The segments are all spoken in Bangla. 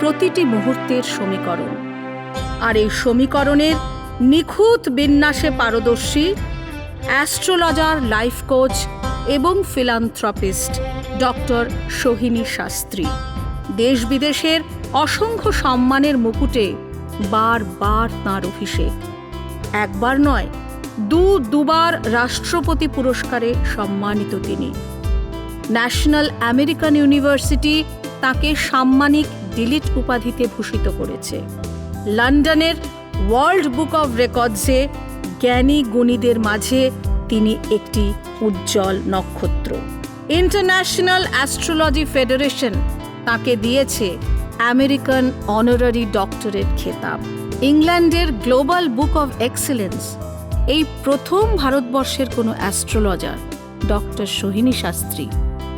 প্রতিটি মুহূর্তের সমীকরণ। আর এই সমীকরণের নিখুঁত বিন্যাসে পারদর্শী অ্যাস্ট্রোলজার, লাইফ কোচ এবং ফিলান্থ্রপিস্ট ডক্টর সোহিনী শাস্ত্রী। দেশ বিদেশের অসংখ্য সম্মানের মুকুটে বারবার তাঁর অভিষেক। একবার নয়, দু দুবার রাষ্ট্রপতি পুরস্কারে সম্মানিত তিনি। ন্যাশনাল আমেরিকান ইউনিভার্সিটি তাকে সাম্মানিক ডিলিট উপাধিতে ভূষিত করেছে। লন্ডনের ওয়ার্ল্ড বুক অব রেকর্ডসে জ্ঞানী গুণীদের মাঝে তিনি একটি উজ্জ্বল নক্ষত্র। ইন্টারন্যাশনাল অ্যাস্ট্রোলজি ফেডারেশন তাকে দিয়েছে আমেরিকান অনারারি ডক্টরেট খেতাব। ইংল্যান্ডের গ্লোবাল বুক অব এক্সেলেন্স, এই প্রথম ভারতবর্ষের কোনো অ্যাস্ট্রোলজার, ডক্টর সোহিনী শাস্ত্রী,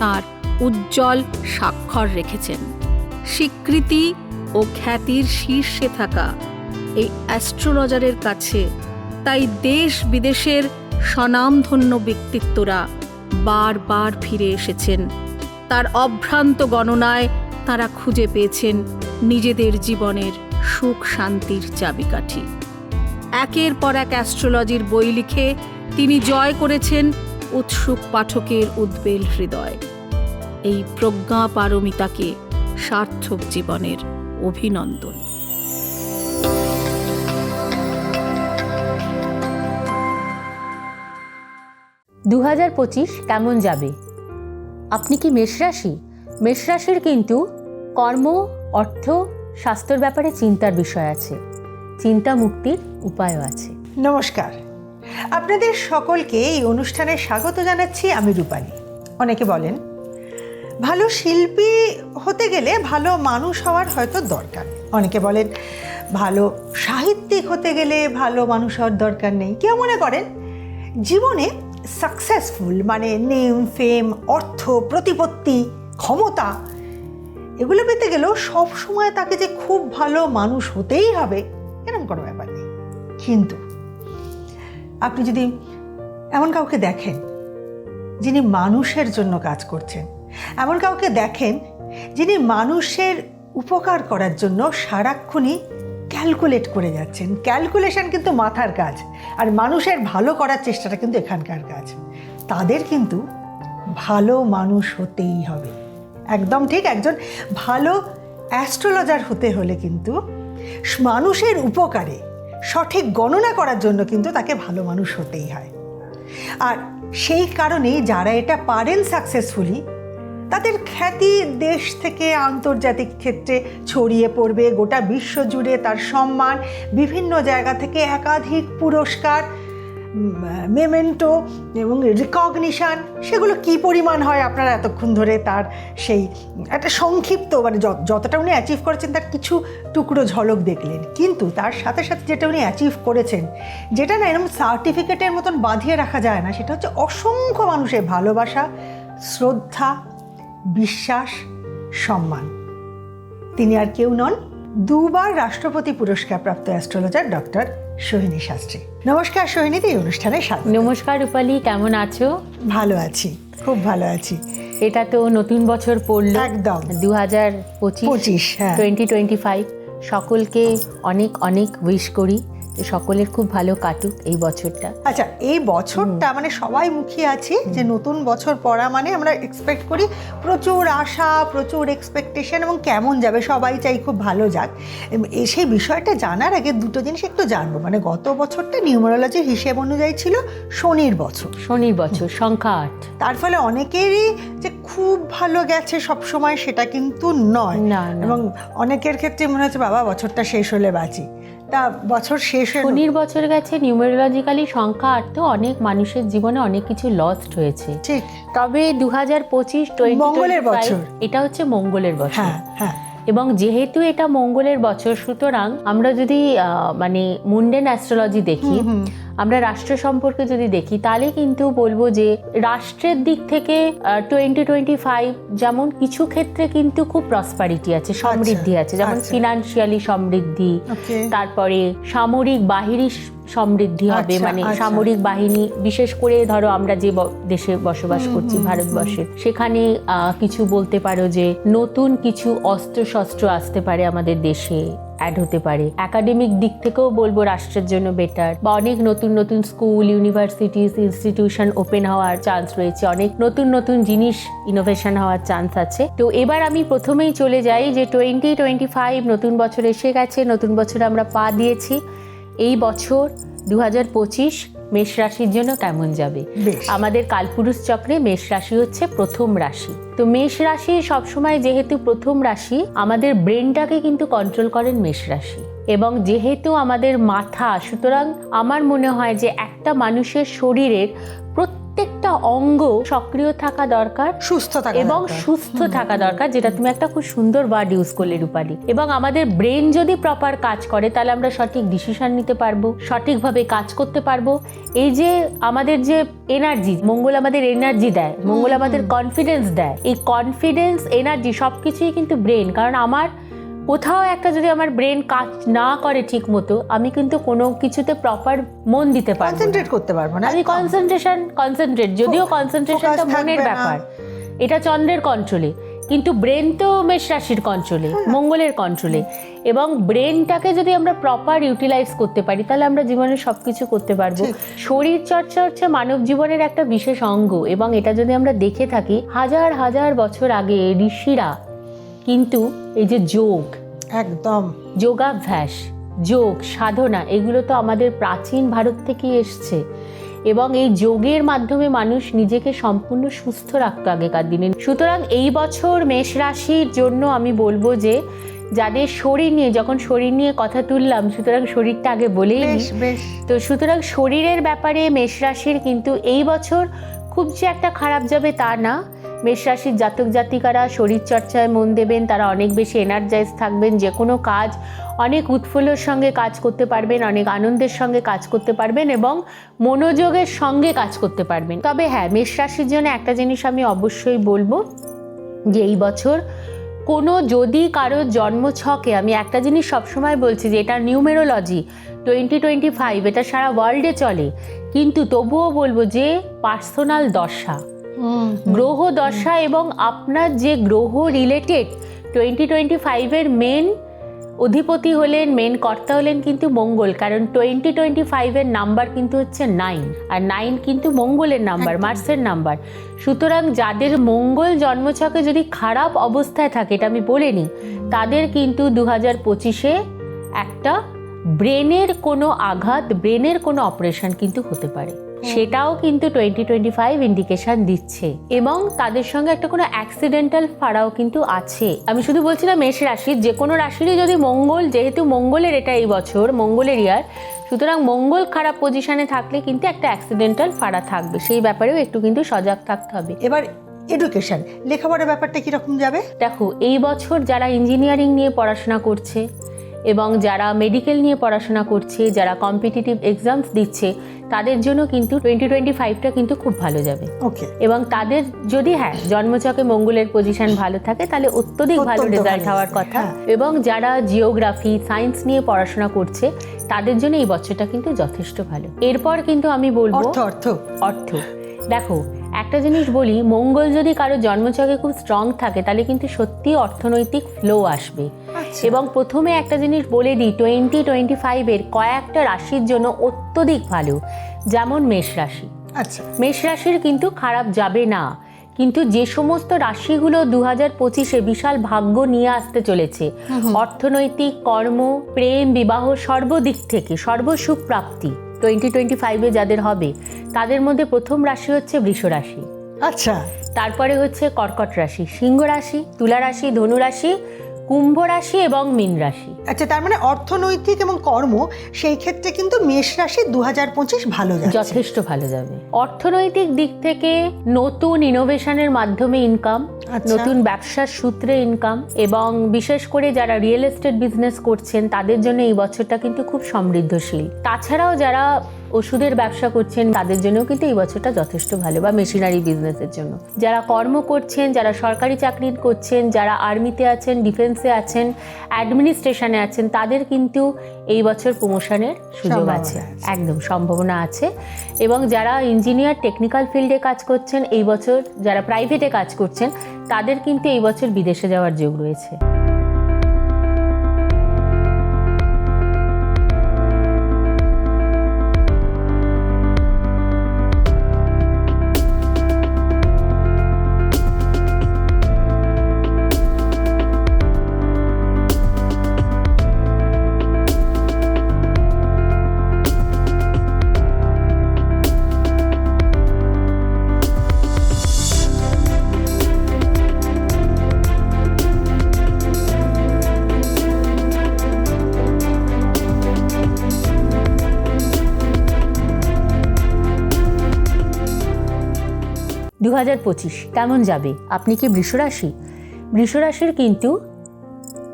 তার উজ্জ্বল স্বাক্ষর রেখেছেন। স্বীকৃতি ও খ্যাতির শীর্ষে থাকা এই অ্যাস্ট্রোলজারের কাছে, তাই দেশ বিদেশের স্বনামধন্য ব্যক্তিত্বরা বারবার ফিরে এসেছেন। তার অভ্রান্ত গণনায় তারা খুঁজে পেয়েছেন নিজেদের জীবনের সুখ শান্তির চাবিকাঠি। একের পর এক অ্যাস্ট্রোলজির বই লিখে তিনি জয় করেছেন উৎসুক পাঠকের উদ্বেল হৃদয়। এই প্রজ্ঞা পারমিতাকে সার্থক জীবনের অভিনন্দন। দু হাজার পঁচিশ কেমন যাবে? আপনি কি মেষরাশি মেষরাশির কিন্তু কর্ম অর্থ স্বাস্থ্যের ব্যাপারে চিন্তার বিষয় আছে। চিন্তা মুক্তির উপায়ও আছে। নমস্কার। আপনাদের সকলকে এই অনুষ্ঠানে স্বাগত জানাচ্ছি আমি রূপালী। অনেকে বলেন ভালো শিল্পী হতে গেলে ভালো মানুষ হওয়ার হয়তো দরকার অনেকে বলেন, ভালো সাহিত্যিক হতে গেলে ভালো মানুষ হওয়ার দরকার নেই। কেউ মনে করেন, জীবনে সাকসেসফুল মানে নেম ফেম অর্থ, প্রতিপত্তি, ক্ষমতা, এগুলো পেতে গেলেও সবসময় তাকে যে খুব ভালো মানুষ হতেই হবে, এরকম কোনো ব্যাপার নেই। কিন্তু আপনি যদি এমন কাউকে দেখেন, যিনি মানুষের জন্য কাজ করছেন এমন কাউকে দেখেন যিনি মানুষের উপকার করার জন্য সারাক্ষণই ক্যালকুলেট করে যাচ্ছেন। ক্যালকুলেশন কিন্তু মাথার কাজ আর মানুষের ভালো করার চেষ্টাটা কিন্তু এখানকার কাজ। তাদের কিন্তু ভালো মানুষ হতেই হবে। একদম ঠিক একজন ভালো অ্যাস্ট্রোলজার হতে হলে কিন্তু মানুষের উপকারে সঠিক গণনা করার জন্য কিন্তু তাকে ভালো মানুষ হতেই হয়। আর সেই কারণেই যারা এটা পারেন সাকসেসফুলি তাদের খ্যাতি দেশ থেকে আন্তর্জাতিক ক্ষেত্রে ছড়িয়ে পড়বে। গোটা বিশ্ব জুড়ে তার সম্মান, বিভিন্ন জায়গা থেকে একাধিক পুরস্কার মেমেন্টো এবং রিকগনিশান, সেগুলো কি পরিমাণ হয় আপনারা এতক্ষণ ধরে তার সেই একটা সংক্ষিপ্ত মানে যত- যতটা উনি অ্যাচিভ করেছেন তার কিছু টুকরো ঝলক দেখলেন। কিন্তু তার সাথে সাথে যেটা উনি অ্যাচিভ করেছেন, যেটা না এরকম সার্টিফিকেটের মতন বাঁধিয়ে রাখা যায় না, সেটা হচ্ছে অসংখ্য মানুষের ভালোবাসা, শ্রদ্ধা বিশ্বাস সম্মান। তিনি আর কেউ নন দুবার রাষ্ট্রপতি পুরস্কার প্রাপ্ত অ্যাস্ট্রোলজার ডক্টর সোহিনী শাস্ত্রী। নমস্কার সোহিনীতে এই অনুষ্ঠানে স্বাগত। নমস্কার রূপালী কেমন আছো? ভালো আছি খুব ভালো আছি। এটা তো নতুন বছর পড়ল। একদম। দু হাজার পঁচিশ পঁচিশ। টোয়েন্টি টোয়েন্টি ফাইভ সকলকে অনেক অনেক উইশ করি। যে সকলের খুব ভালো কাটুক এই বছরটা। আচ্ছা এই বছরটা মানে সবাই মুখিয়ে আছি যে নতুন বছর পড়া মানে আমরা এক্সপেক্ট করি প্রচুর আশা প্রচুর এক্সপেকটেশন এবং কেমন যাবে সবাই চাই খুব ভালো যাক। সেই বিষয়টা জানার আগে দুটো জিনিস একটু জানব। মানে গত বছরটা নিউমারোলজির হিসেব অনুযায়ী ছিল শনির বছর। শনির বছর সংখ্যা আট। তার ফলে অনেকেরই যে খুব ভালো গেছে সব সময় সেটা কিন্তু নয়। এবং অনেকের ক্ষেত্রে মনে হচ্ছে বাবা বছরটা শেষ হলে বাঁচি। তা বছর শেষ শনির বছর গেছে নিউমেরোলজিক্যালি সংখ্যা আর তো অনেক মানুষের জীবনে অনেক কিছু লস্ট হয়েছে। ঠিক। তবে দু হাজার পঁচিশ মঙ্গলের বছর। এটা হচ্ছে মঙ্গলের বছর। হ্যাঁ হ্যাঁ। এবং যেহেতু এটা মঙ্গলের বছর সুতরাং আমরা যদি আহ, মানে মুন্ডেন অ্যাস্ট্রোলজি দেখি আমরা রাষ্ট্র সম্পর্কে যদি দেখি তাহলে কিন্তু বলব যে রাষ্ট্রের দিক থেকে টোয়েন্টি টোয়েন্টি ফাইভ যেমন কিছু ক্ষেত্রে কিন্তু খুব প্রসপারিটি আছে সমৃদ্ধি আছে যেমন আচ্ছা। ফিনান্সিয়ালি সমৃদ্ধি তারপরে সামরিক বাহিনী সমৃদ্ধি হবে আচ্ছা, মানে আচ্ছা। সামরিক বাহিনী বিশেষ করে ধরো আমরা যে দেশে বসবাস করছি ভারতবর্ষে সেখানে আহ, কিছু বলতে পারো যে নতুন কিছু অস্ত্র শস্ত্র আসতে পারে আমাদের দেশে অ্যাড হতে পারে। একাডেমিক দিক থেকেও বলব রাষ্ট্রের জন্য বেটার বা অনেক নতুন নতুন স্কুল ইউনিভার্সিটিস ইনস্টিটিউশন ওপেন হওয়ার চান্স রয়েছে। অনেক নতুন নতুন জিনিস ইনোভেশন হওয়ার চান্স আছে। তো এবার আমি প্রথমেই চলে যাই যে টোয়েন্টি টোয়েন্টি ফাইভ নতুন বছর এসে গেছে, নতুন বছর আমরা পা দিয়েছি। এই বছর দু হাজার পঁচিশ মেষ রাশির জন্য কেমন যাবে? আমাদের কালপুরুষ চক্রে মেষ রাশি হচ্ছে প্রথম রাশি। তো মেষ রাশি সবসময় যেহেতু প্রথম রাশি আমাদের ব্রেনটাকে কিন্তু কন্ট্রোল করেন মেষ রাশি। এবং যেহেতু আমাদের মাথা সুতরাং আমার মনে হয় যে একটা মানুষের শরীরের প্রত্যেকটা অঙ্গ সক্রিয় থাকা দরকার সুস্থ থাকা এবং সুস্থ থাকা দরকার যেটা তুমি একটা খুব সুন্দর ওয়ার্ড ইউজ করলে রূপালী। এবং আমাদের ব্রেন যদি প্রপার কাজ করে তাহলে আমরা সঠিক ডিসিশন নিতে পারব সঠিকভাবে কাজ করতে পারব। এই যে আমাদের যে এনার্জি মঙ্গল আমাদের এনার্জি দেয় মঙ্গল আমাদের কনফিডেন্স দেয়। এই কনফিডেন্স এনার্জি সবকিছুই কিন্তু ব্রেন কারণ আমার কোথাও একটা যদি আমার ব্রেন কাজ না করে ঠিক মতো আমি কিন্তু কোনো কিছুতে প্রপার মন দিতে পারব কনসেন্ট্রেট করতে পারব না আমি কনসেন্ট্রেশন কনসেন্ট্রেট যদিও কনসেন্ট্রেশনটা মনের ব্যাপার। এটা চন্দ্রের কন্ট্রোলে কিন্তু ব্রেন তো মেষ রাশির কন্ট্রোলে হ্যাঁ। মঙ্গলের কন্ট্রোলে এবং ব্রেনটাকে যদি আমরা প্রপার ইউটিলাইজ করতে পারি তাহলে আমরা জীবনে সব কিছু করতে পারব। শরীর চর্চা হচ্ছে মানব জীবনের একটা বিশেষ অঙ্গ এবং এটা যদি আমরা দেখে থাকি হাজার হাজার বছর আগে ঋষিরা কিন্তু এই যে যোগ একদম। যোগাভ্যাস যোগ সাধনা এগুলো তো আমাদের প্রাচীন ভারত থেকেই এসছে। এবং এই যোগের মাধ্যমে মানুষ নিজেকে সম্পূর্ণ সুস্থ রাখতো আগেকার দিনে। সুতরাং এই বছর মেষ রাশির জন্য আমি বলব যে যাদের শরীর নিয়ে যখন শরীর নিয়ে কথা তুললাম সুতরাং শরীরটা আগে বলেই তো সুতরাং শরীরের ব্যাপারে মেষ রাশির কিন্তু এই বছর খুব যে একটা খারাপ যাবে তা না। মেষ রাশির জাতক জাতিকারা শরীর চর্চায় মন দেবেন, তারা অনেক বেশি এনার্জাইজ থাকবেন, যে কোনো কাজ অনেক উৎফুল্লর সঙ্গে কাজ করতে পারবেন, অনেক আনন্দের সঙ্গে কাজ করতে পারবেন এবং মনোযোগের সঙ্গে কাজ করতে পারবেন। তবে হ্যাঁ মেষ রাশির জন্য একটা জিনিস আমি অবশ্যই বলব যে এই বছর কোনো যদি কারোর জন্মছকে আমি একটা জিনিস সবসময় বলছি যে এটা নিউমেরোলজি টোয়েন্টি টোয়েন্টি ফাইভ এটা সারা ওয়ার্ল্ডে চলে। কিন্তু তবুও বলব যে পার্সোনাল দশা। গ্রহ দশা এবং আপনার যে গ্রহ রিলেটেড টোয়েন্টি টোয়েন্টি ফাইভের মেন অধিপতি হলেন মেন কর্তা হলেন কিন্তু মঙ্গল। কারণ টোয়েন্টি টোয়েন্টি ফাইভের নাম্বার কিন্তু হচ্ছে নাইন আর নাইন কিন্তু মঙ্গলের নাম্বার মার্সের নাম্বার সুতরাং যাদের মঙ্গল জন্মছকে যদি খারাপ অবস্থায় থাকে এটা আমি বলিনি তাদের কিন্তু দু হাজার পঁচিশে একটা ব্রেনের কোনো আঘাত ব্রেনের কোনো অপারেশন কিন্তু হতে পারে। সেটাও কিন্তু টোয়েন্টি টোয়েন্টি ফাইভ ইন্ডিকেশন দিচ্ছে। এবং তাদের সঙ্গে একটা কোনো অ্যাক্সিডেন্টাল ফাড়াও কিন্তু আছে। আমি শুধু বলছি না মেষ রাশির যে কোনো রাশিরই যদি মঙ্গল যেহেতু মঙ্গলের এটা এই বছর মঙ্গলের ইয়ার সুতরাং মঙ্গল খারাপ পজিশনে থাকলে কিন্তু একটা অ্যাক্সিডেন্টাল ফাড়া থাকবে। সেই ব্যাপারেও একটু কিন্তু সজাগ থাকতে হবে। এবার এডুকেশন লেখাপড়ার ব্যাপারটা কীরকম যাবে? দেখো এই বছর যারা ইঞ্জিনিয়ারিং নিয়ে পড়াশোনা করছে এবং যারা মেডিকেল নিয়ে পড়াশোনা করছে যারা কম্পিটিটিভ এক্সামস দিচ্ছে তাদের জন্য কিন্তু টোয়েন্টি টোয়েন্টি ফাইভটা কিন্তু খুব ভালো যাবে। ওকে এবং তাদের যদি হ্যাঁ জন্মচকে মঙ্গলের পজিশন ভালো থাকে তাহলে অত্যধিক ভালো রেজাল্ট হওয়ার কথা। হ্যাঁ। এবং যারা জিওগ্রাফি সায়েন্স নিয়ে পড়াশোনা করছে তাদের জন্য এই বছরটা কিন্তু যথেষ্ট ভালো। এরপর কিন্তু আমি বলব অর্থ অর্থ। দেখো একটা জিনিস বলি মঙ্গল যদি কারও জন্মচকে খুব স্ট্রং থাকে তাহলে কিন্তু সত্যি অর্থনৈতিক ফ্লো আসবে। এবং প্রথমে একটা জিনিস বলে দিই টোয়েন্টি টোয়েন্টি ফাইভের কয়েকটা রাশির জন্য অত্যধিক ভালো যেমন মেষ রাশি। আচ্ছা। মেষ রাশির কিন্তু খারাপ যাবে না কিন্তু যে সমস্ত রাশিগুলো দু হাজার পঁচিশে বিশাল ভাগ্য নিয়ে আসতে চলেছে অর্থনৈতিক কর্ম প্রেম বিবাহ সর্বদিক থেকে সর্বসুখ প্রাপ্তি টোয়েন্টি টোয়েন্টি ফাইভে যাদের হবে তাদের মধ্যে প্রথম রাশি হচ্ছে বৃষ রাশি। আচ্ছা। তারপরে হচ্ছে কর্কট রাশি সিংহ রাশি তুলা রাশি ধনু রাশি কুম্ভ রাশি এবং মীন রাশি। আচ্ছা তার মানে অর্থনৈতিক এবং কর্ম সেই ক্ষেত্রে কিন্তু মেষ রাশি দু হাজার পঁচিশ ভালো যাচ্ছে। যথেষ্ট ভালো যাবে। অর্থনৈতিক দিক থেকে নতুন ইনোভেশনের মাধ্যমে ইনকাম আচ্ছা। নতুন ব্যবসার সূত্রে ইনকাম এবং বিশেষ করে যারা রিয়েল এস্টেট বিজনেস করছেন তাদের জন্য এই বছরটা কিন্তু খুব সমৃদ্ধশীল। তাছাড়াও যারা ওষুধের ব্যবসা করছেন তাদের জন্যও কিন্তু এই বছরটা যথেষ্ট ভালো বা মেশিনারি বিজনেসের জন্য। যারা কর্ম করছেন যারা সরকারি চাকরি করছেন যারা আর্মিতে আছেন ডিফেন্সে আছেন অ্যাডমিনিস্ট্রেশনে আছেন তাদের কিন্তু এই বছর প্রমোশনের সুযোগ আছে। আছে। একদম সম্ভাবনা আছে। এবং যারা ইঞ্জিনিয়ার টেকনিক্যাল ফিল্ডে কাজ করছেন এই বছর যারা প্রাইভেটে কাজ করছেন তাদের কিন্তু এই বছর বিদেশে যাওয়ার যোগ রয়েছে। দু হাজার পঁচিশ কেমন যাবে? আপনি কি বৃষরাশি? বৃষরাশির কিন্তু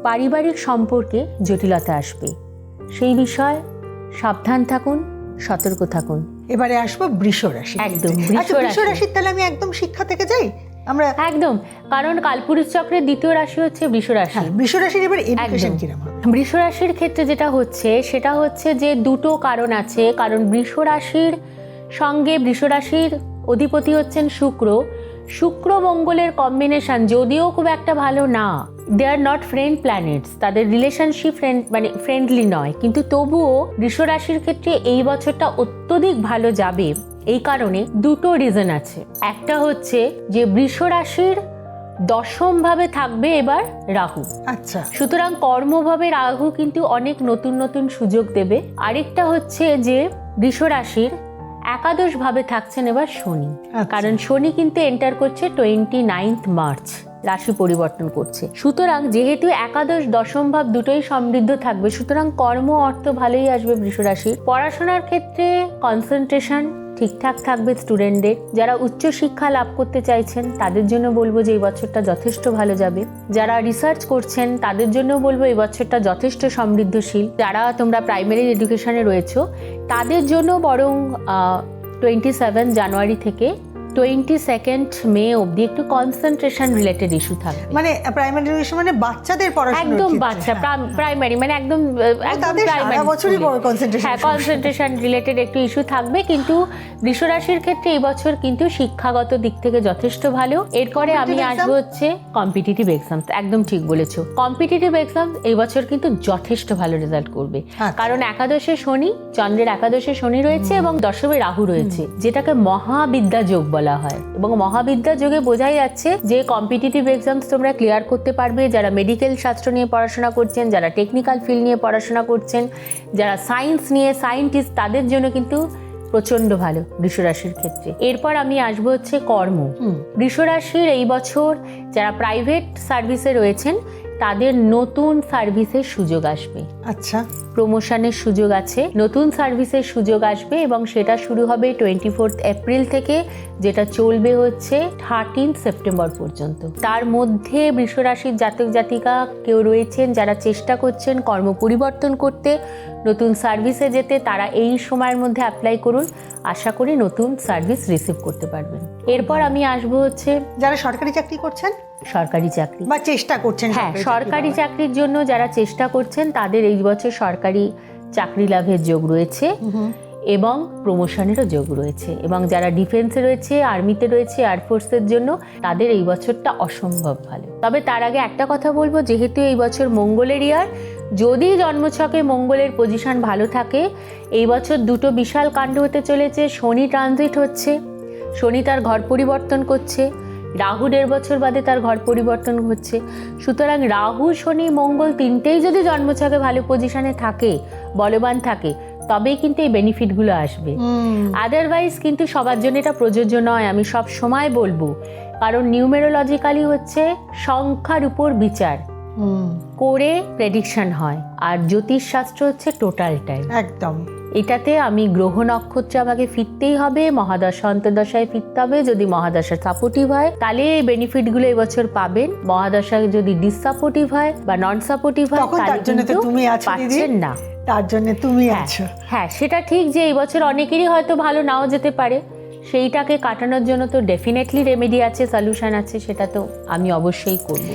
পারিবারিক সম্পর্কে জটিলতা আসবে। সেই বিষয়ে সাবধান থাকুন সতর্ক থাকুন। এবারে আসব একদম, আচ্ছা বৃষ বৃষ রাশি। রাশির তাহলে আমি একদম শিক্ষা থেকে যাই? আমরা একদম কারণ কালপুরুষ চক্রের দ্বিতীয় রাশি হচ্ছে বৃষরাশি। হ্যাঁ বৃষ রাশির এবার এডুকেশন একদম। কীরকম? হবে? বৃষ রাশির ক্ষেত্রে যেটা হচ্ছে সেটা হচ্ছে যে দুটো কারণ আছে। কারণ বৃষ রাশির সঙ্গে বৃষ রাশির অধিপতি হচ্ছেন শুক্র। শুক্র মঙ্গলের কম্বিনেশন যদিও খুব একটা ভালো না। They are not friend planets তাদের রিলেশনশিপ ফ্রেন্ড মানে ফ্রেন্ডলি নয়। কিন্তু তবুও রাশির ক্ষেত্রে এই বছরটা অত্যধিক ভালো যাবে। এই কারণে দুটো রিজন আছে। একটা হচ্ছে যে বৃষ রাশির দশম ভাবে থাকবে এবার রাহু। আচ্ছা। সুতরাং কর্মভাবে রাহু কিন্তু অনেক নতুন নতুন সুযোগ দেবে। আরেকটা হচ্ছে যে বৃষ রাশির একাদশ ভাবে থাকছেন এবার শনি আচ্ছা। কারণ শনি কিন্তু এন্টার করছে টোয়েন্টি নাইন্থ মার্চ রাশি পরিবর্তন করছে। সুতরাং যেহেতু একাদশ দশম ভাব দুটোই সমৃদ্ধ থাকবে, সুতরাং কর্ম অর্থ ভালোই আসবে বৃষ রাশির পড়াশোনার ক্ষেত্রে কনসেন্ট্রেশন ঠিকঠাক থাকবে স্টুডেন্টদের যারা উচ্চ শিক্ষা লাভ করতে চাইছেন, তাদের জন্য বলব যে এই বছরটা যথেষ্ট ভালো যাবে। যারা রিসার্চ করছেন, তাদের জন্য বলব এই বছরটা যথেষ্ট সমৃদ্ধশীল। যারা তোমরা প্রাইমারি এডুকেশনে রয়েছো, তাদের জন্য বরং টোয়েন্টি সেভেন জানুয়ারি থেকে টোয়েন্টি সেকেন্ড মে অবধি একটু কনসেন্ট্রেশন রিলেটেড ইস্যু থাকবে। মানে প্রাইমারি এডুকেশন মানে বাচ্চাদের পড়াশোনা একদম বাচ্চা প্রাইমারি মানে একদম তাদের সারা বছরই concentration হ্যাঁ কনসেন্ট্রেশন রিলেটেড একটু ইস্যু থাকবে কিন্তু বৃষরাশির ক্ষেত্রে এই বছর কিন্তু শিক্ষাগত দিক থেকে যথেষ্ট ভালো। এরপরে আমি আসব হচ্ছে কম্পিটিটিভ এক্সাম একদম ঠিক বলেছ। কম্পিটিটিভ এক্সাম এই বছর কিন্তু যথেষ্ট ভালো রেজাল্ট করবে। আচ্ছা। কারণ একাদশে শনি চন্দ্রের একাদশে শনি রয়েছে এবং দশমে রাহু রয়েছে যেটাকে মহাবিদ্যা যোগ বলা হয়। এবং মহাবিদ্যা যোগে বোঝাই যাচ্ছে যে কম্পিটিটিভ এক্সামস তোমরা ক্লিয়ার করতে পারবে। যারা মেডিকেল শাস্ত্র নিয়ে পড়াশোনা করছেন যারা টেকনিক্যাল ফিল্ড নিয়ে পড়াশোনা করছেন যারা সায়েন্স নিয়ে সায়েন্টিস্ট তাদের জন্য কিন্তু প্রচণ্ড ভালো বৃষরাশির ক্ষেত্রে। এরপর আমি আসব হচ্ছে কর্ম। বৃষরাশির এই বছর যারা প্রাইভেট সার্ভিসে রয়েছেন তাদের নতুন সার্ভিসের সুযোগ আসবে। আচ্ছা। প্রমোশনের সুযোগ আছে নতুন সার্ভিসের সুযোগ আসবে এবং সেটা শুরু হবে টোয়েন্টি ফোর্থ এপ্রিল থেকে যেটা চলবে হচ্ছে থার্টিন সেপ্টেম্বর পর্যন্ত। তার মধ্যে বৃষরাশির জাতক জাতিকা কেউ রয়েছেন যারা চেষ্টা করছেন কর্ম পরিবর্তন করতে নতুন সার্ভিসে যেতে তারা এই সময়ের মধ্যে অ্যাপ্লাই করুন। আশা করি নতুন সার্ভিস রিসিভ করতে পারবেন। এরপর আমি আসব হচ্ছে যারা সরকারি চাকরি করছেন? সরকারি চাকরি। বা চেষ্টা করছেন হ্যাঁ সরকারি চাকরির জন্য যারা চেষ্টা করছেন তাদের এই বছর সরকারি চাকরি লাভের যোগ রয়েছে এবং প্রমোশনেরও যোগ রয়েছে এবং যারা ডিফেন্সে রয়েছে আর্মিতে রয়েছে এয়ারফোর্সের জন্য তাদের এই বছরটা অসম্ভব ভালো। তবে তার আগে একটা কথা বলব যেহেতু এই বছর মঙ্গলের ইয়ার যদি জন্মছকে মঙ্গলের পজিশন ভালো থাকে এই বছর দুটো বিশাল কাণ্ড হতে চলেছে। শনি ট্রানজিট হচ্ছে শনি তার ঘর পরিবর্তন করছে রাহু দেড় বছর বাদে তার ঘর পরিবর্তন হচ্ছে। সুতরাং রাহু শনি মঙ্গল তিনটেই যদি জন্মছকে ভালো পজিশনে থাকে বলবান থাকে তবেই কিন্তু এই বেনিফিটগুলো আসবে। আদারওয়াইজ কিন্তু সবার জন্য এটা প্রযোজ্য নয় আমি সব সময় বলব। কারণ নিউমেরোলজিক্যালি হচ্ছে সংখ্যার উপর বিচার। করে প্রেডিকশন হয়। আর জ্যোতিষশাস্ত্র হচ্ছে টোটালটাই একদম। এটাতে আমি গ্রহ নক্ষত্রে আমাকে ফিরতেই হবে মহাদশা অন্তর্দশায় ফিরতে হবে। যদি মহাদশা সাপোর্টিভ হয় তাহলে এই বেনিফিটগুলো এবছর পাবেন। মহাদশা যদি ডিসসাপোর্টিভ হয় বা নন সাপোর্টিভ হয় তাহলে জন্য তো কিন্তু তুমি আছো দিদি। পাচ্ছেন না। তার জন্য তুমি হ্যাঁ আছো। হ্যাঁ সেটা ঠিক যে এই বছর অনেকেরই হয়তো ভালো নাও যেতে পারে। সেইটাকে কাটানোর জন্য তো ডেফিনেটলি রেমেডি আছে সলিউশন আছে সেটা তো আমি অবশ্যই করব।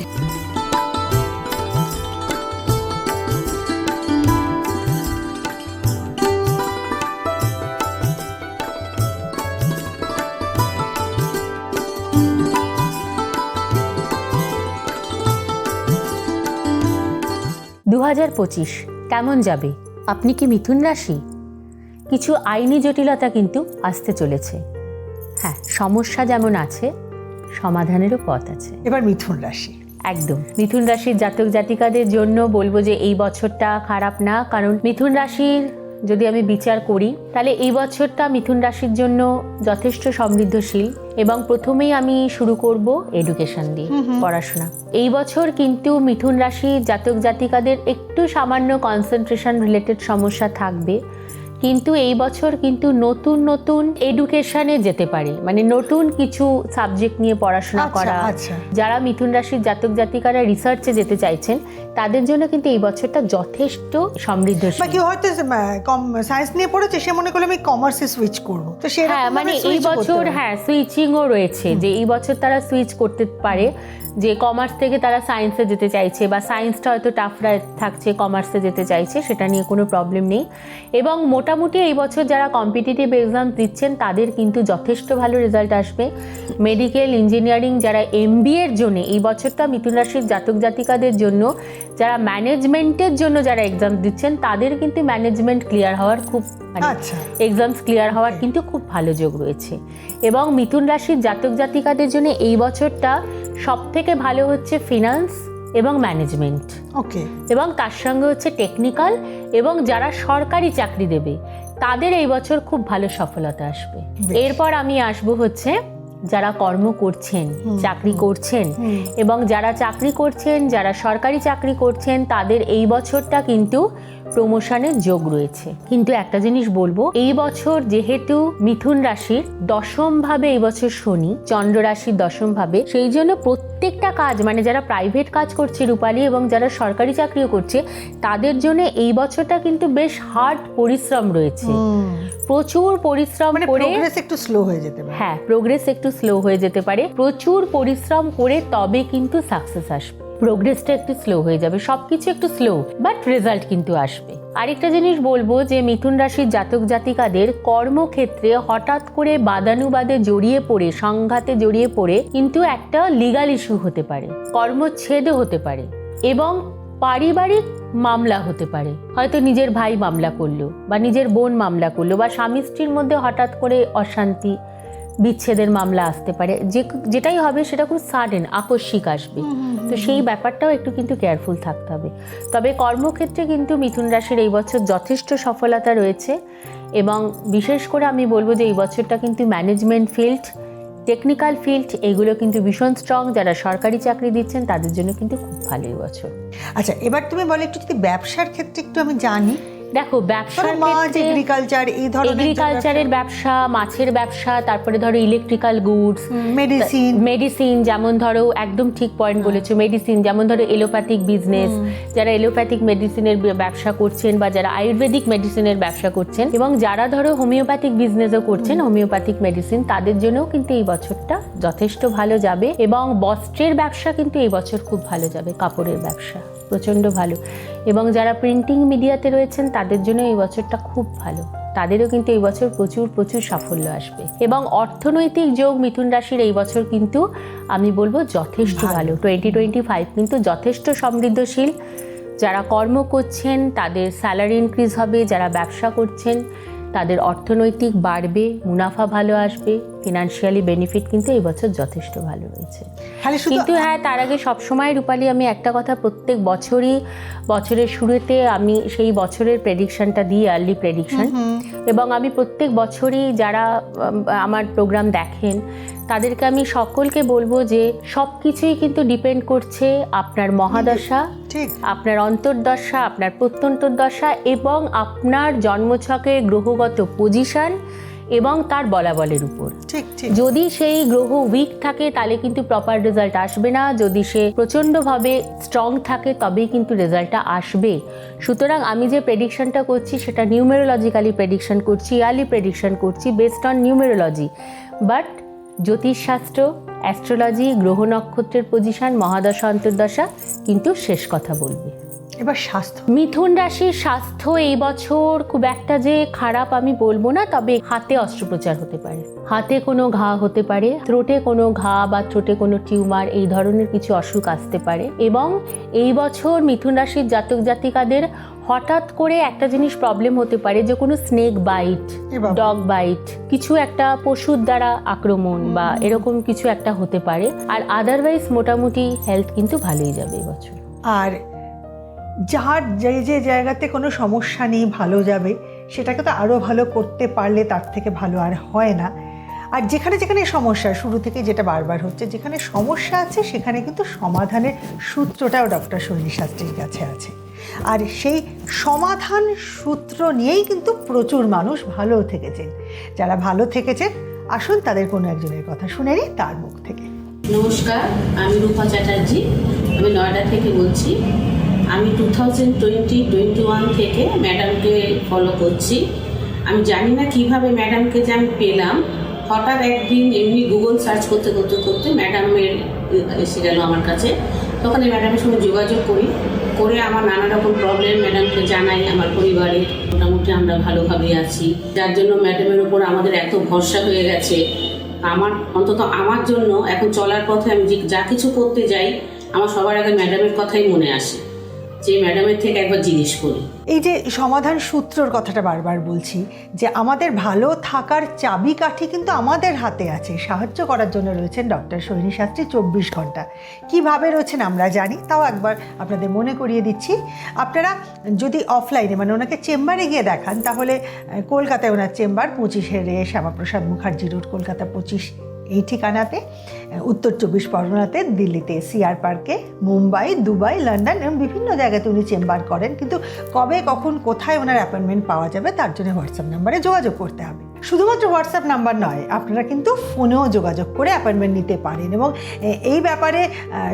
হাজার পঁচিশ কেমন যাবে? আপনি কি মিথুন রাশি? কিছু আইনি জটিলতা কিন্তু আসতে চলেছে। হ্যাঁ সমস্যা যেমন আছে সমাধানেরও পথ আছে। এবার মিথুন রাশি। একদম। মিথুন রাশির জাতক জাতিকাদের জন্য বলব যে এই বছরটা খারাপ না কারণ মিথুন রাশির যদি আমি বিচার করি তাহলে এই বছরটা মিথুন রাশির জন্য যথেষ্ট সমৃদ্ধশীল এবং প্রথমেই আমি শুরু করব এডুকেশন দিয়ে পড়াশোনা। এই বছর কিন্তু মিথুন রাশি জাতক জাতিকাদের একটু সামান্য কনসেন্ট্রেশন রিলেটেড সমস্যা থাকবে। কিন্তু এই বছর কিন্তু নতুন নতুন এডুকেশনে যেতে পারে। মানে নতুন কিছু সাবজেক্ট নিয়ে পড়াশোনা আচ্ছা, করা। আচ্ছা। যারা মিথুন রাশির জাতক জাতিকারা রিসার্চে যেতে চাইছেন তাদের জন্য কিন্তু এই বছরটা যথেষ্ট বা সমৃদ্ধশীল কেউ হয়তো কম সায়েন্স নিয়ে পড়েছে সে মনে করল আমি কমার্সে সুইচ করব। তো সে হ্যাঁ মানে এই বছর হ্যাঁ সুইচিংও রয়েছে যে এই বছর তারা সুইচ করতে পারে। যে কমার্স থেকে তারা সায়েন্সে যেতে চাইছে বা সায়েন্সটা হয়তো টাফরা থাকছে কমার্সে যেতে চাইছে, সেটা নিয়ে কোনো প্রবলেম নেই। এবং মোটামুটি এই বছর যারা কম্পিটিটিভ এক্সাম দিচ্ছেন, তাদের কিন্তু যথেষ্ট ভালো রেজাল্ট আসবে। মেডিকেল ইঞ্জিনিয়ারিং যারা এম এর জন্য, এই বছরটা মিথুন রাশির জাতক জাতিকাদের জন্য, যারা ম্যানেজমেন্টের জন্য যারা এক্সাম দিচ্ছেন, তাদের কিন্তু ম্যানেজমেন্ট ক্লিয়ার হওয়ার খুব মানে আচ্ছা। এক্সামস ক্লিয়ার হওয়ার কিন্তু খুব ভালো যোগ রয়েছে। এবং মিথুন রাশির জাতক জাতিকাদের জন্য এই বছরটা সব থেকে ভালো হচ্ছে ফিনান্স এবং ম্যানেজমেন্ট ওকে এবং তার সঙ্গে হচ্ছে টেকনিক্যাল এবং যারা সরকারি চাকরি দেবে তাদের এই বছর খুব ভালো সফলতা আসবে। এরপর আমি আসব হচ্ছে যারা কর্ম করছেন চাকরি করছেন এবং যারা চাকরি করছেন যারা সরকারি চাকরি করছেন তাদের এই বছরটা কিন্তু প্রমোশনের যোগ রয়েছে। কিন্তু একটা জিনিস বলব এই বছর যেহেতু মিথুন রাশির দশম ভাবে এই বছর শনি চন্দ্র রাশির দশম ভাবে সেই জন্য প্রত্যেকটা কাজ মানে যারা প্রাইভেট কাজ করছে রূপালী এবং যারা সরকারি চাকরিও করছে তাদের জন্য এই বছরটা কিন্তু বেশ হার্ড পরিশ্রম রয়েছে। প্রচুর পরিশ্রম মানে করে প্রোগ্রেস একটু স্লো হয়ে যেতে পারে। হ্যাঁ প্রোগ্রেস একটু স্লো হয়ে যেতে পারে। প্রচুর পরিশ্রম করে তবে কিন্তু সাকসেস আসবে। প্রোগ্রেসটা একটু স্লো হয়ে যাবে, সবকিছু একটু স্লো বাট রেজাল্ট কিন্তু আসবে। আরেকটা জিনিস বলব যে, মিথুন রাশির জাতক জাতিকাদের কর্মক্ষেত্রে হঠাৎ করে বাদানুবাদে জড়িয়ে পড়ে, সংঘাতে জড়িয়ে পড়ে কিন্তু একটা লিগাল ইস্যু হতে পারে, কর্মচ্ছেদও হতে পারে এবং পারিবারিক মামলা হতে পারে। হয়তো নিজের ভাই মামলা করল বা নিজের বোন মামলা করল বা স্বামী স্ত্রীর মধ্যে হঠাৎ করে অশান্তি বিচ্ছেদের মামলা আসতে পারে। যে যেটাই হবে সেটা খুব সাডেন আকস্মিক আসবে। তো সেই ব্যাপারটাও একটু কিন্তু কেয়ারফুল থাকতে হবে। তবে কর্মক্ষেত্রে কিন্তু মিথুন রাশির এই বছর যথেষ্ট সফলতা রয়েছে এবং বিশেষ করে আমি বলব যে এই বছরটা কিন্তু ম্যানেজমেন্ট ফিল্ড টেকনিক্যাল ফিল্ড এগুলো কিন্তু ভীষণ স্ট্রং যারা সরকারি চাকরি দিচ্ছেন তাদের জন্য কিন্তু খুব ভালো এই বছর। আচ্ছা এবার তুমি বলো একটু যদি ব্যবসার ক্ষেত্রে একটু আমি জানি। দেখো ব্যবসার ক্ষেত্রে এগ্রিকালচার এই ধরনের এগ্রিকালচারের ব্যবসা মাছের ব্যবসা তারপরে ধরো ইলেকট্রিক্যাল গুডস মেডিসিন মেডিসিন যেমন ধরো একদম ঠিক পয়েন্ট বলেছ মেডিসিন যেমন ধরো এলোপ্যাথিক বিজনেস যারা এলোপ্যাথিক মেডিসিনের ব্যবসা করছেন বা যারা আয়ুর্বেদিক মেডিসিনের ব্যবসা করছেন এবং যারা ধরো হোমিওপ্যাথিক বিজনেসও করছেন হোমিওপ্যাথিক মেডিসিন তাদের জন্যও কিন্তু এই বছরটা যথেষ্ট ভালো যাবে এবং বস্ত্রের ব্যবসা কিন্তু এই বছর খুব ভালো যাবে কাপড়ের ব্যবসা। প্রচণ্ড ভালো। এবং যারা প্রিন্টিং মিডিয়াতে রয়েছেন তাদের জন্য এই বছরটা খুব ভালো। তাদেরও কিন্তু এই বছর প্রচুর প্রচুর সাফল্য আসবে। এবং অর্থনৈতিক যোগ মিথুন রাশির এই বছর কিন্তু আমি বলব যথেষ্ট ভালো। টোয়েন্টি টোয়েন্টি ফাইভ কিন্তু যথেষ্ট সমৃদ্ধশীল। যারা কর্ম করছেন তাদের স্যালারি ইনক্রিজ হবে যারা ব্যবসা করছেন তাদের অর্থনৈতিক বাড়বে মুনাফা ভালো আসবে ফিনান্সিয়ালি বেনিফিট কিন্তু এই বছর যথেষ্ট ভালো রয়েছে। কিন্তু হ্যাঁ তার আগে সবসময় রূপালী আমি একটা কথা প্রত্যেক বছরই বছরের শুরুতে আমি সেই বছরের প্রেডিকশনটা দিই আর্লি প্রেডিকশন এবং আমি প্রত্যেক বছরই যারা আমার প্রোগ্রাম দেখেন তাদেরকে আমি সকলকে বলব যে সব কিছুই কিন্তু ডিপেন্ড করছে আপনার মহাদশা ঠিক। আপনার অন্তর্দশা আপনার প্রত্যন্তর্দশা এবং আপনার জন্মছকের গ্রহগত পজিশন এবং তার বলাবলের উপর। ঠিক ঠিক। যদি সেই গ্রহ উইক থাকে তাহলে কিন্তু প্রপার রেজাল্ট আসবে না। যদি সে প্রচণ্ডভাবে স্ট্রং থাকে তবেই কিন্তু রেজাল্টটা আসবে। সুতরাং আমি যে প্রেডিকশনটা করছি সেটা নিউমেরোলজিক্যালি প্রেডিকশন করছি ইয়ারলি প্রেডিকশন করছি বেসড অন নিউমেরোলজি বাট জ্যোতিষশাস্ত্র অ্যাস্ট্রোলজি গ্রহ নক্ষত্রের পজিশন মহাদশা অন্তর্দশা কিন্তু শেষ কথা বলবে। এবার স্বাস্থ্য। মিথুন রাশির স্বাস্থ্য এই বছর খুব একটা যে খারাপ আমি বলব না তবে হাতে অস্ত্রোপচার হতে পারে। হাতে কোনো ঘা হতে পারে থ্রোটে কোনো ঘা বা থ্রোটে কোনো টিউমার এই ধরনের কিছু অসুখ আসতে পারে এবং এই বছর মিথুন রাশির জাতক জাতিকাদের হঠাৎ করে একটা জিনিস প্রবলেম হতে পারে যে কোনো স্নেক বাইট ডগ বাইট কিছু একটা পশুর দ্বারা আক্রমণ বা এরকম কিছু একটা হতে পারে। আর আদারওয়াইজ মোটামুটি হেলথ কিন্তু ভালোই যাবে এবছর আর যার যে যে জায়গাতে কোনো সমস্যা নেই, ভালো যাবে, সেটাকে তো আরও ভালো করতে পারলে তার থেকে ভালো আর হয় না। আর যেখানে যেখানে সমস্যা, শুরু থেকে যেটা বারবার হচ্ছে, যেখানে সমস্যা আছে, সেখানে কিন্তু সমাধানের সূত্রটাও ডক্টর শৈলী শাস্ত্রীর কাছে আছে। আর সেই সমাধান সূত্র নিয়েই কিন্তু প্রচুর মানুষ ভালো থেকেছেন। যারা ভালো থেকেছেন, আসুন তাদের কোনো একজনের কথা শুনে নিই, তার মুখ থেকে। নমস্কার, আমি রূপা চ্যাটার্জি। আমি নয়ডা থেকে বলছি। আমি two thousand twenty twenty one থেকে ম্যাডামকে ফলো করছি। আমি জানি না কীভাবে ম্যাডামকে যে আমি পেলাম। হঠাৎ একদিন এমনি গুগল সার্চ করতে করতে করতে ম্যাডামের এসে গেল আমার কাছে। তখন এই ম্যাডামের সঙ্গে যোগাযোগ করি। করে আমার নানা রকম প্রবলেম ম্যাডামকে জানাই, আমার পরিবারে। মোটামুটি আমরা ভালোভাবে আছি। যার জন্য ম্যাডামের উপর আমাদের এত ভরসা হয়ে গেছে। আমার, অন্তত আমার জন্য এখন চলার পথে আমি যে- যা কিছু করতে যাই, আমার সবার আগে ম্যাডামের কথাই মনে আসে। যে ম্যাডামের থেকে একবার জিজ্ঞেস করি। এই যে সমাধান সূত্রর কথাটা বারবার বলছি, যে আমাদের ভালো থাকার চাবিকাঠি কিন্তু আমাদের হাতে আছে। সাহায্য করার জন্য রয়েছেন ডক্টর সৈনী শাস্ত্রী চব্বিশ ঘণ্টা। কীভাবে রয়েছেন আমরা জানি, তাও একবার আপনাদের মনে করিয়ে দিচ্ছি। আপনারা যদি অফলাইনে মানে ওনাকে চেম্বারে গিয়ে দেখান, তাহলে কলকাতায় ওনার চেম্বার পঁচিশে রে শ্যামাপ্রসাদ মুখার্জি রোড, কলকাতা পঁচিশ। এই ঠিকানাতে, উত্তর চব্বিশ পরগনাতে, দিল্লিতে, সিআর পার্কে, মুম্বাই, দুবাই, লন্ডন এবং বিভিন্ন জায়গাতে উনি চেম্বার করেন। কিন্তু কবে, কখন, কোথায় ওনার অ্যাপয়েন্টমেন্ট পাওয়া যাবে, তার জন্য হোয়াটসঅ্যাপ নাম্বারে যোগাযোগ করতে হবে। শুধুমাত্র হোয়াটসঅ্যাপ নাম্বার নয় আপনারা কিন্তু ফোনেও যোগাযোগ করে অ্যাপয়েন্টমেন্ট নিতে পারেন এবং এই ব্যাপারে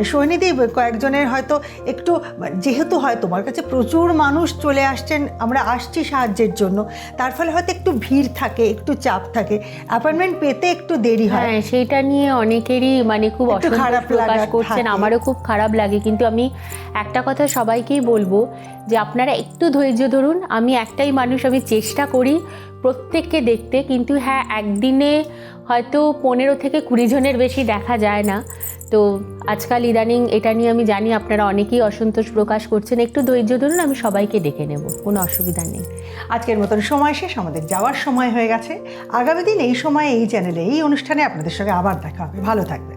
সৈনিধি কয়েকজনের হয়তো একটু যেহেতু হয় তোমার কাছে প্রচুর মানুষ চলে আসছেন আমরা আসছি সাহায্যের জন্য তার ফলে হয়তো একটু ভিড় থাকে একটু চাপ থাকে অ্যাপয়েন্টমেন্ট পেতে একটু দেরি হয়। হ্যাঁ সেইটা নিয়ে অনেকেরই মানে খুব খারাপ প্রকাশ করছেন আমারও খুব খারাপ লাগে কিন্তু আমি একটা কথা সবাইকেই বলব যে আপনারা একটু ধৈর্য ধরুন আমি একটাই মানুষ আমি চেষ্টা করি প্রত্যেককে দেখতে, কিন্তু হ্যাঁ একদিনে হয়তো পনেরো থেকে কুড়ি জনের বেশি দেখা যায় না। তো আজকাল ইদানিং এটা নিয়ে আমি জানি আপনারা অনেকেই অসন্তোষ প্রকাশ করছেন। একটু ধৈর্য ধরুন, আমি সবাইকে ডেকে নেব, কোনো অসুবিধা নেই। আজকের মতন সময় শেষ, আমাদের যাওয়ার সময় হয়ে গেছে। আগামী দিন এই সময়ে এই চ্যানেলে, এই অনুষ্ঠানে আপনাদের সঙ্গে আবার দেখা হবে। ভালো থাকবেন।